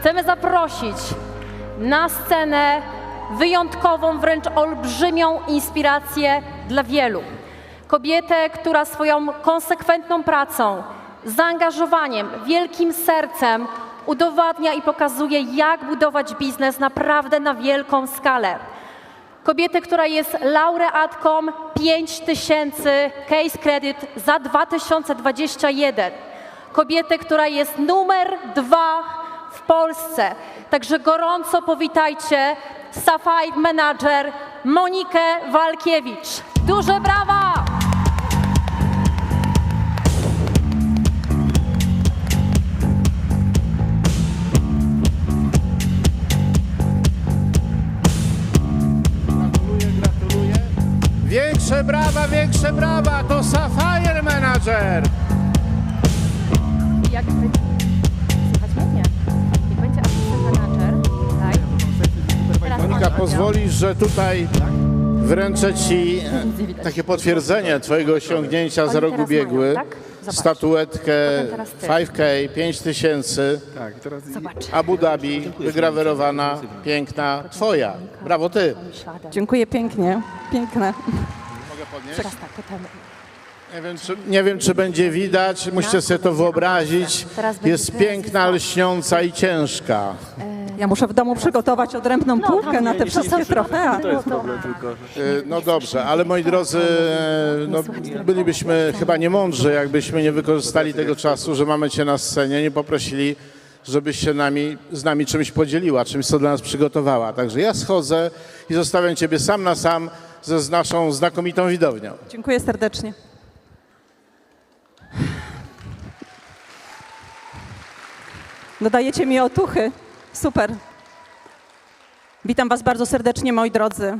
chcemy zaprosić na scenę wyjątkową, wręcz olbrzymią inspirację dla wielu. Kobietę, która swoją konsekwentną pracą, zaangażowaniem, wielkim sercem udowadnia i pokazuje, jak budować biznes naprawdę na wielką skalę. Kobietę, która jest laureatką 5000 Case Credit za 2021. Kobietę, która jest numer dwa Polsce. Także gorąco powitajcie Sapphire Manager Monikę Walkiewicz. Duże brawa! Większe brawa, większe brawa, to Sapphire Manager. Pozwolisz, że tutaj wręczę Ci e, takie potwierdzenie Twojego osiągnięcia za ubiegły. mają, tak? Zobacz. Statuetkę Potem teraz ty. 5K, 5000, Tak, i teraz Zobacz. Abu Dhabi, wygrawerowana, piękna, Twoja. Brawo Ty. Dziękuję pięknie. Piękne. Mogę podnieść? Teraz tak, potem Nie wiem, czy, nie wiem, czy będzie widać, musicie sobie to wyobrazić. Jest piękna, lśniąca i ciężka. Ja muszę w domu przygotować odrębną półkę na te wszystkie trofea. to jest problem tylko. Y, No dobrze, ale moi drodzy, e, no, bylibyśmy chyba niemądrzy, jakbyśmy nie wykorzystali tego czasu, że mamy Cię na scenie, nie poprosili, żebyś się nami, z nami czymś podzieliła, czymś, co dla nas przygotowała. Także ja schodzę i zostawiam Ciebie sam na sam ze z naszą znakomitą widownią. Dziękuję serdecznie. Dodajecie mi otuchy. Super. Witam Was bardzo serdecznie, moi drodzy.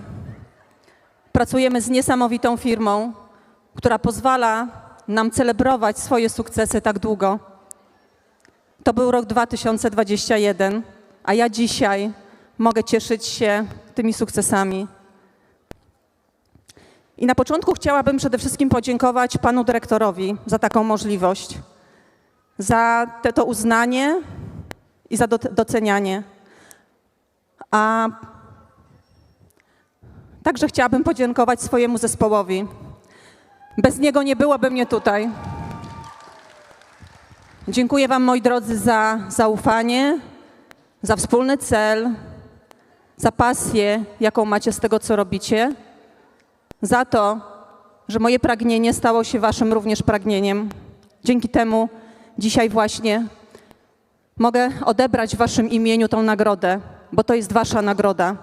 Pracujemy z niesamowitą firmą, która pozwala nam celebrować swoje sukcesy tak długo. To był rok 2021, a ja dzisiaj mogę cieszyć się tymi sukcesami. I na początku chciałabym przede wszystkim podziękować panu dyrektorowi za taką możliwość, za te, to uznanie i za doc- docenianie. A także chciałabym podziękować swojemu zespołowi. Bez niego nie byłoby mnie tutaj. Dziękuję Wam, moi drodzy, za zaufanie, za wspólny cel, za pasję, jaką macie z tego, co robicie za to, że moje pragnienie stało się waszym również pragnieniem. Dzięki temu dzisiaj właśnie mogę odebrać w waszym imieniu tą nagrodę, bo to jest wasza nagroda.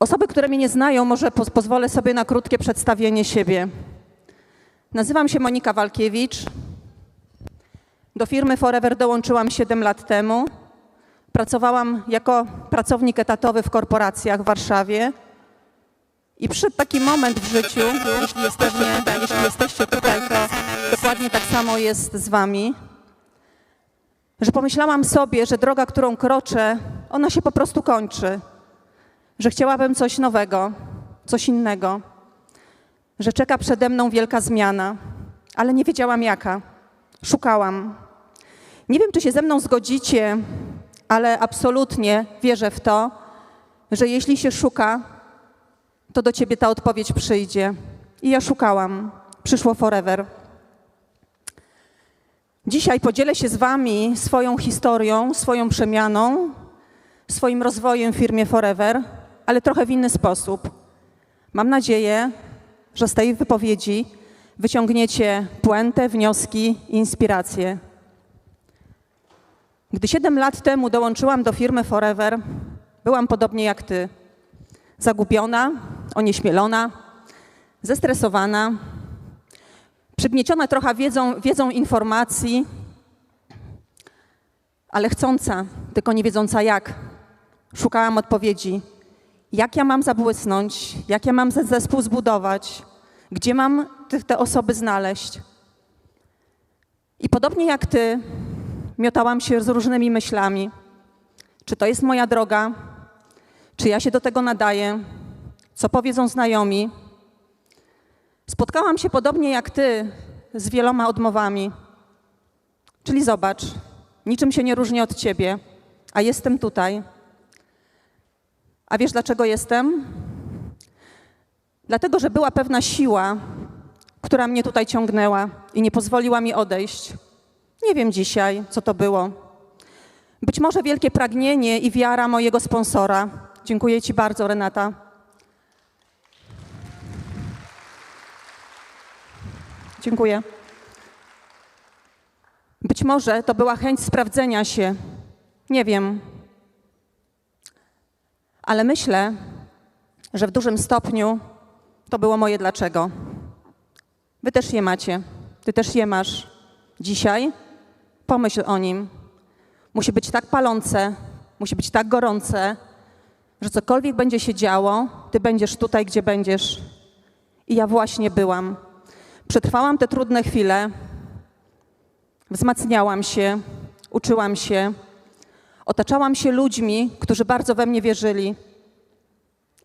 Osoby, które mnie nie znają, może poz- pozwolę sobie na krótkie przedstawienie siebie. Nazywam się Monika Walkiewicz. Do firmy Forever dołączyłam 7 lat temu. Pracowałam jako pracownik etatowy w korporacjach w Warszawie. I przyszedł taki moment w życiu, jeśli jesteście, jeśli jesteście tutaj, to dokładnie tak samo jest z wami, że pomyślałam sobie, że droga, którą kroczę, ona się po prostu kończy. Że chciałabym coś nowego, coś innego. Że czeka przede mną wielka zmiana, ale nie wiedziałam jaka. Szukałam. Nie wiem, czy się ze mną zgodzicie, ale absolutnie wierzę w to, że jeśli się szuka, to do ciebie ta odpowiedź przyjdzie. I ja szukałam. Przyszło forever. Dzisiaj podzielę się z wami swoją historią, swoją przemianą, swoim rozwojem w firmie Forever, ale trochę w inny sposób. Mam nadzieję, że z tej wypowiedzi wyciągniecie puentę, wnioski inspiracje. Gdy siedem lat temu dołączyłam do firmy Forever, byłam podobnie jak ty zagubiona, onieśmielona, zestresowana, przygnieciona trochę wiedzą, wiedzą informacji, ale chcąca, tylko nie wiedząca jak. Szukałam odpowiedzi. Jak ja mam zabłysnąć? Jak ja mam zespół zbudować? Gdzie mam te, te osoby znaleźć? I podobnie jak ty, miotałam się z różnymi myślami. Czy to jest moja droga? Czy ja się do tego nadaję? Co powiedzą znajomi? Spotkałam się podobnie jak ty z wieloma odmowami. Czyli zobacz, niczym się nie różnię od ciebie, a jestem tutaj. A wiesz dlaczego jestem? Dlatego, że była pewna siła, która mnie tutaj ciągnęła i nie pozwoliła mi odejść. Nie wiem dzisiaj, co to było. Być może wielkie pragnienie i wiara mojego sponsora. Dziękuję Ci bardzo, Renata. Dziękuję. Być może to była chęć sprawdzenia się. Nie wiem. Ale myślę, że w dużym stopniu to było moje dlaczego. Wy też je macie. Ty też je masz. Dzisiaj pomyśl o nim. Musi być tak palące, musi być tak gorące, że cokolwiek będzie się działo, ty będziesz tutaj, gdzie będziesz. I ja właśnie byłam. Przetrwałam te trudne chwile, wzmacniałam się, uczyłam się, otaczałam się ludźmi, którzy bardzo we mnie wierzyli.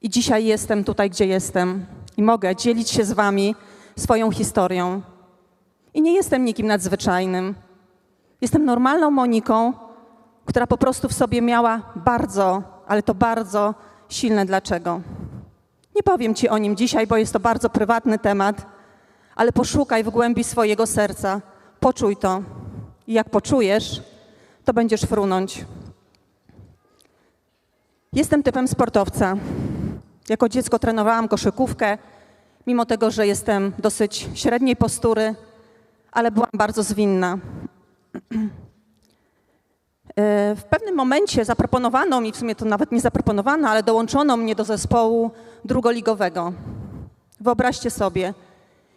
I dzisiaj jestem tutaj, gdzie jestem i mogę dzielić się z Wami swoją historią. I nie jestem nikim nadzwyczajnym. Jestem normalną Moniką, która po prostu w sobie miała bardzo, ale to bardzo silne dlaczego. Nie powiem Ci o nim dzisiaj, bo jest to bardzo prywatny temat, ale poszukaj w głębi swojego serca, poczuj to. I jak poczujesz, to będziesz frunąć. Jestem typem sportowca. Jako dziecko trenowałam koszykówkę, mimo tego, że jestem dosyć średniej postury, ale byłam bardzo zwinna. E, W pewnym momencie zaproponowano mi, w sumie to nawet nie zaproponowano, ale dołączono mnie do zespołu drugoligowego. Wyobraźcie sobie,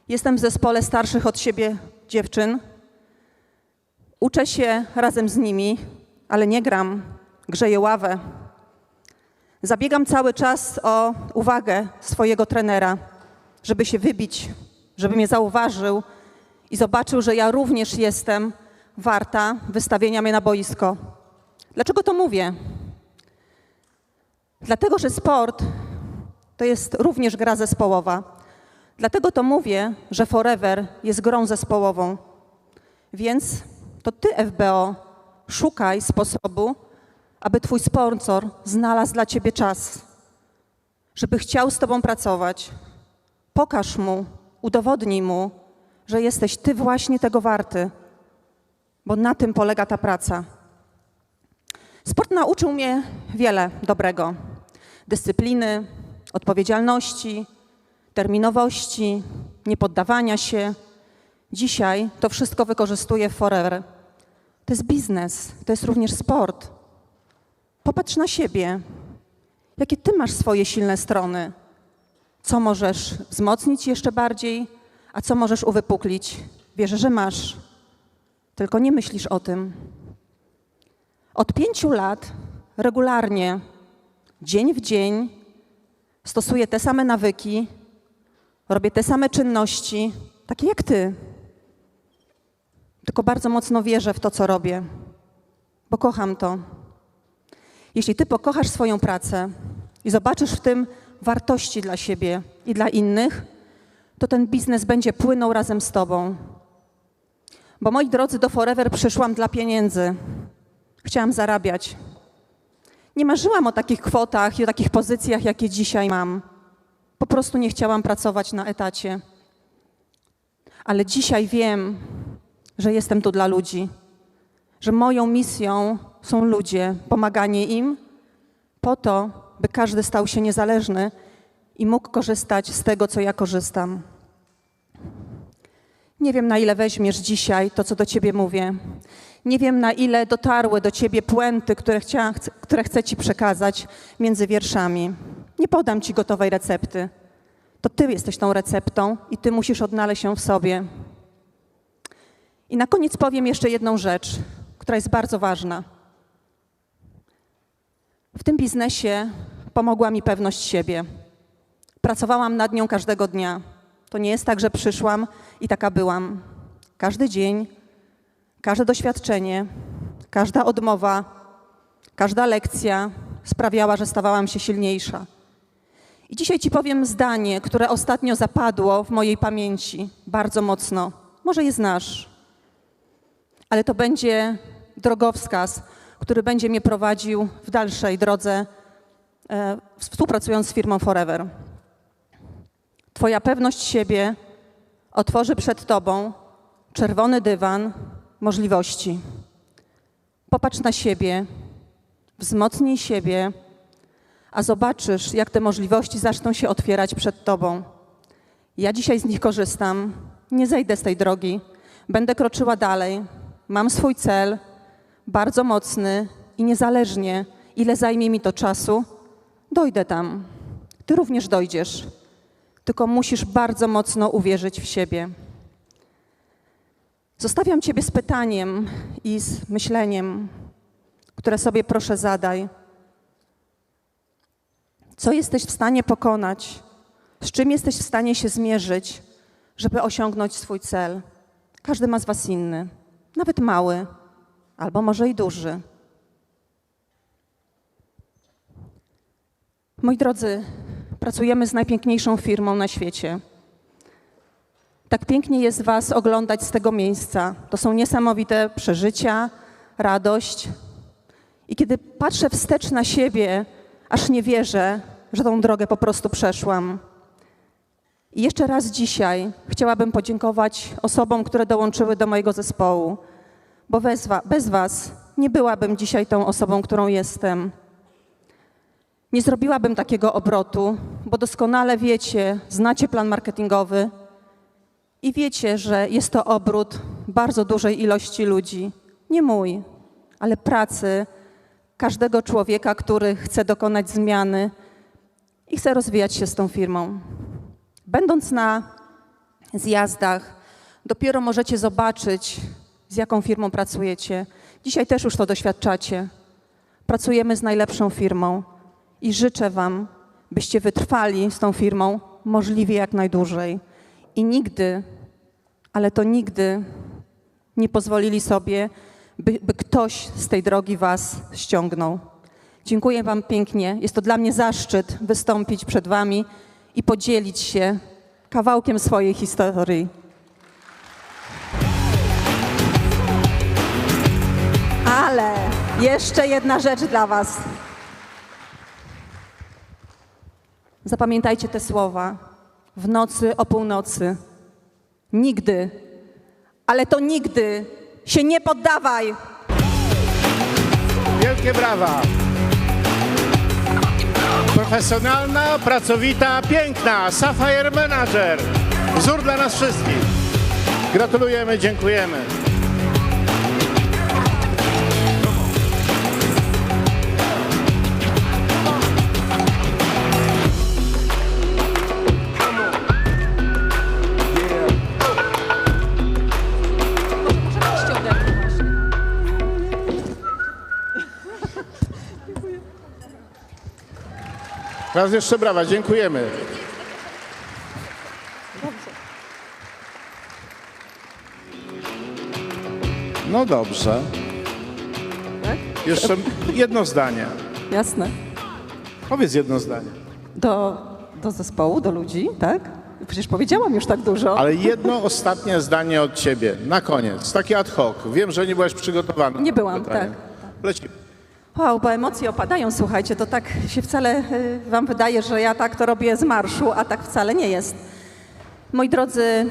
jestem w zespole starszych od siebie dziewczyn. Uczę się razem z nimi, ale nie gram, grzeję ławę. Zabiegam cały czas o uwagę swojego trenera, żeby się wybić, żeby mnie zauważył i zobaczył, że ja również jestem warta wystawienia mnie na boisko. Dlaczego to mówię? Dlatego, że sport to jest również gra zespołowa. Dlatego to mówię, że Forever jest grą zespołową. Więc to ty, FBO, szukaj sposobu, aby twój sponsor znalazł dla ciebie czas, żeby chciał z tobą pracować. Pokaż mu, udowodnij mu, że jesteś ty właśnie tego warty, bo na tym polega ta praca. Sport nauczył mnie wiele dobrego: dyscypliny, odpowiedzialności, terminowości, niepoddawania się. Dzisiaj to wszystko wykorzystuję w Forever. To jest biznes, to jest również sport. Popatrz na siebie. Jakie ty masz swoje silne strony? Co możesz wzmocnić jeszcze bardziej, a co możesz uwypuklić? Wierzę, że masz. Tylko nie myślisz o tym. Od pięciu lat regularnie, dzień w dzień, stosuję te same nawyki, robię te same czynności, takie jak ty. Tylko bardzo mocno wierzę w to, co robię, bo kocham to. Jeśli ty pokochasz swoją pracę i zobaczysz w tym wartości dla siebie i dla innych, to ten biznes będzie płynął razem z tobą. Bo moi drodzy, do Forever przyszłam dla pieniędzy. Chciałam zarabiać. Nie marzyłam o takich kwotach i o takich pozycjach, jakie dzisiaj mam. Po prostu nie chciałam pracować na etacie. Ale dzisiaj wiem, że jestem tu dla ludzi, że moją misją są ludzie, pomaganie im po to, by każdy stał się niezależny i mógł korzystać z tego, co ja korzystam. Nie wiem, na ile weźmiesz dzisiaj to, co do ciebie mówię. Nie wiem, na ile dotarły do ciebie puenty, które, chcia, chc- które chcę ci przekazać między wierszami. Nie podam ci gotowej recepty. To ty jesteś tą receptą i ty musisz odnaleźć ją w sobie. I na koniec powiem jeszcze jedną rzecz, która jest bardzo ważna. W tym biznesie pomogła mi pewność siebie. Pracowałam nad nią każdego dnia. To nie jest tak, że przyszłam i taka byłam. Każdy dzień, każde doświadczenie, każda odmowa, każda lekcja sprawiała, że stawałam się silniejsza. I dzisiaj Ci powiem zdanie, które ostatnio zapadło w mojej pamięci bardzo mocno. Może je znasz, ale to będzie drogowskaz, który będzie mnie prowadził w dalszej drodze, e, współpracując z firmą Forever. Twoja pewność siebie otworzy przed Tobą czerwony dywan możliwości. Popatrz na siebie, wzmocnij siebie, a zobaczysz, jak te możliwości zaczną się otwierać przed Tobą. Ja dzisiaj z nich korzystam, nie zejdę z tej drogi, będę kroczyła dalej. Mam swój cel, bardzo mocny i niezależnie, ile zajmie mi to czasu, dojdę tam. Ty również dojdziesz, tylko musisz bardzo mocno uwierzyć w siebie. Zostawiam Ciebie z pytaniem i z myśleniem, które sobie proszę zadaj. Co jesteś w stanie pokonać? Z czym jesteś w stanie się zmierzyć, żeby osiągnąć swój cel? Każdy ma z Was inny, nawet mały, albo może i duży. Moi drodzy, pracujemy z najpiękniejszą firmą na świecie. Tak pięknie jest Was oglądać z tego miejsca. To są niesamowite przeżycia, radość. I kiedy patrzę wstecz na siebie, aż nie wierzę, że tą drogę po prostu przeszłam. I jeszcze raz dzisiaj chciałabym podziękować osobom, które dołączyły do mojego zespołu, bo bez, wa- bez Was nie byłabym dzisiaj tą osobą, którą jestem. Nie zrobiłabym takiego obrotu, bo doskonale wiecie, znacie plan marketingowy i wiecie, że jest to obrót bardzo dużej ilości ludzi. Nie mój, ale pracy każdego człowieka, który chce dokonać zmiany i chce rozwijać się z tą firmą. Będąc na zjazdach, dopiero możecie zobaczyć, z jaką firmą pracujecie. Dzisiaj też już to doświadczacie. Pracujemy z najlepszą firmą i życzę Wam, byście wytrwali z tą firmą możliwie jak najdłużej i nigdy, ale to nigdy nie pozwolili sobie, by, by ktoś z tej drogi Was ściągnął. Dziękuję Wam pięknie. Jest to dla mnie zaszczyt wystąpić przed Wami i podzielić się kawałkiem swojej historii. Ale jeszcze jedna rzecz dla Was. Zapamiętajcie te słowa. W nocy o północy. Nigdy, ale to nigdy się nie poddawaj. Wielkie brawa! Profesjonalna, pracowita, piękna Sapphire Manager. Wzór dla nas wszystkich. Gratulujemy, dziękujemy. Raz jeszcze brawa, dziękujemy. No dobrze. Tak? Jeszcze jedno zdanie. Jasne. Powiedz jedno zdanie. Do, do zespołu, do ludzi, tak? Przecież powiedziałam już tak dużo. Ale jedno ostatnie zdanie od ciebie, na koniec, takie ad hoc. Wiem, że nie byłaś przygotowana. Nie byłam, pytanie. tak. Lecimy. Wow, bo emocje opadają, słuchajcie, to tak się wcale y, wam wydaje, że ja tak to robię z marszu, a tak wcale nie jest. Moi drodzy,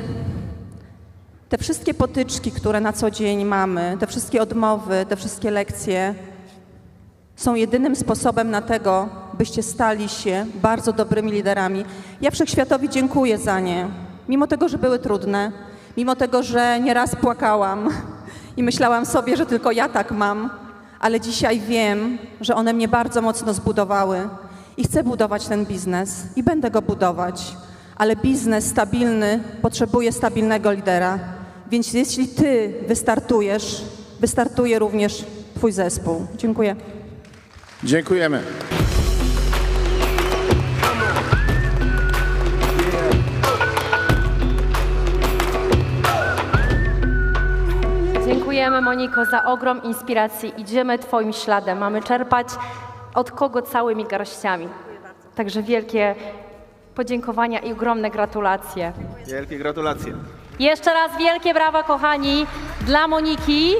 te wszystkie potyczki, które na co dzień mamy, te wszystkie odmowy, te wszystkie lekcje są jedynym sposobem na tego, byście stali się bardzo dobrymi liderami. Ja Wszechświatowi dziękuję za nie, mimo tego, że były trudne, mimo tego, że nieraz płakałam i myślałam sobie, że tylko ja tak mam, ale dzisiaj wiem, że one mnie bardzo mocno zbudowały i chcę budować ten biznes i będę go budować, ale biznes stabilny potrzebuje stabilnego lidera. Więc jeśli ty wystartujesz, wystartuje również twój zespół. Dziękuję. Dziękujemy. Dziękujemy Moniko za ogrom inspiracji. Idziemy Twoim śladem. Mamy czerpać od kogo całymi garściami. Także wielkie podziękowania i ogromne gratulacje. Wielkie gratulacje. Jeszcze raz wielkie brawa, kochani, dla Moniki.